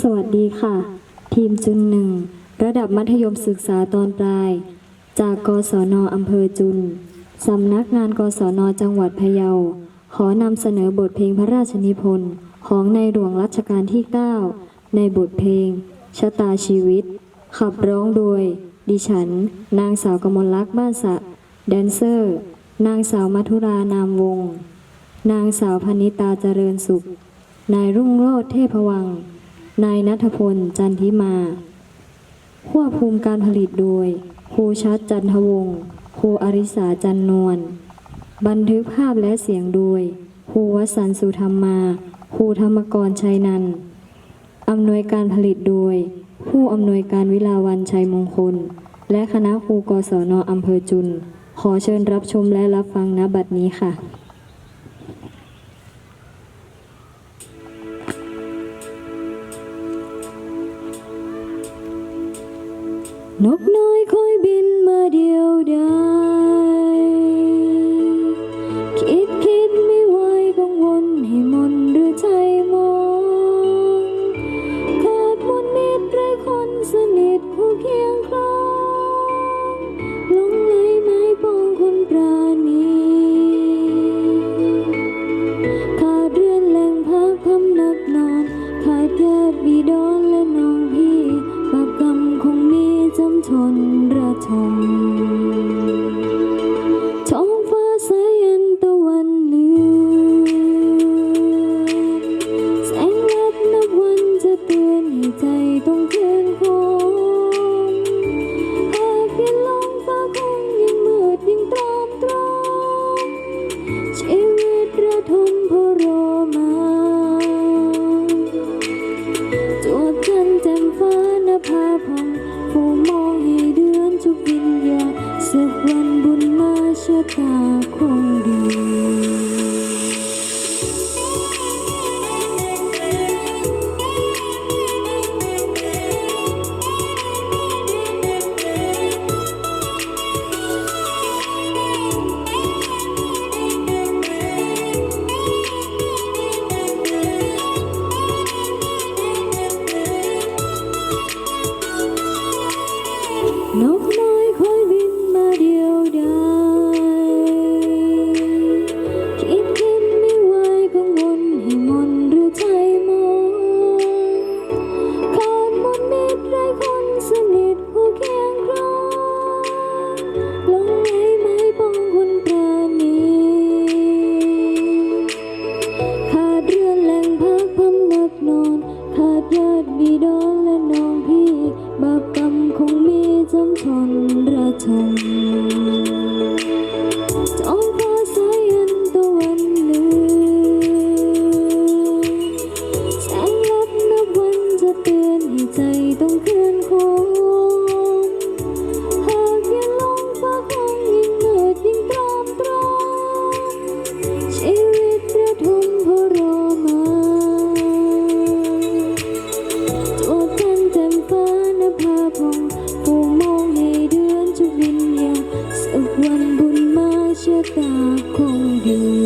สวัสดีค่ะ ทีมจุนหนึ่งระดับมัธยมศึกษาตอนปลาย จากกศนอำเภอจุน สำนักงานกศนจังหวัดพะเยา ขอนำเสนอบทเพลงพระราชนิพนธ์ของในหลวงรัชกาลที่ 9 ในบทเพลง ชะตาชีวิต ขับร้องโดย ดิฉัน นางสาวกมลลักษณ์บ้านสะ แดนเซอร์ นางสาวมัทุรานามวงศ์นางสาวพนิตาเจริญสุข นายรุ่งโรจน์เทพวัง นายนัทพล จันทิมา ควบคุมการผลิตโดย ครูชัดจันทวงศ์ครูอริสาจันนวล บันทึกภาพและเสียงโดย ครูวสันสุธรรมา ครูธรรมกรชัยนันท์อำนวยการผลิตโดย ผู้อำนวยการวิลาวันชัยมงคล และคณะครูกศนอำเภอจุน ขอเชิญรับชมและรับฟังณบัดนี้ค่ะ นกน้ สักวันบุญมาชะตาคงดี ขาดญาติบิดอนและน้องพี่ บาปกรรมคงมีจำทนระทม Ta 的